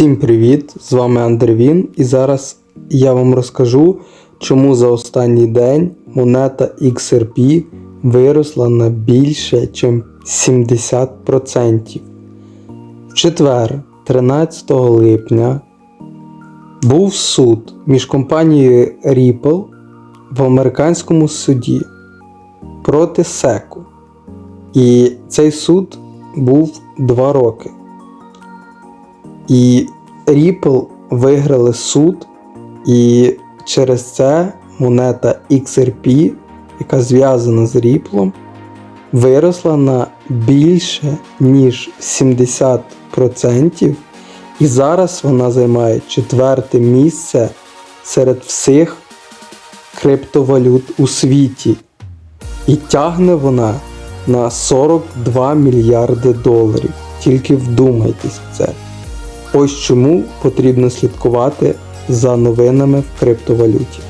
Всім привіт! З вами Андервін, і зараз я вам розкажу, чому за останній день монета XRP виросла на більше, ніж 70%. В четвер, 13 липня, був суд між компанією Ripple в американському суді проти SEC. І цей суд був 2 роки. І Ripple виграли суд, і через це монета XRP, яка зв'язана з Ripple, виросла на більше ніж 70%, і зараз вона займає четверте місце серед всіх криптовалют у світі. І тягне вона на 42 мільярди доларів. Тільки вдумайтесь в це. Ось чому потрібно слідкувати за новинами в криптовалюті.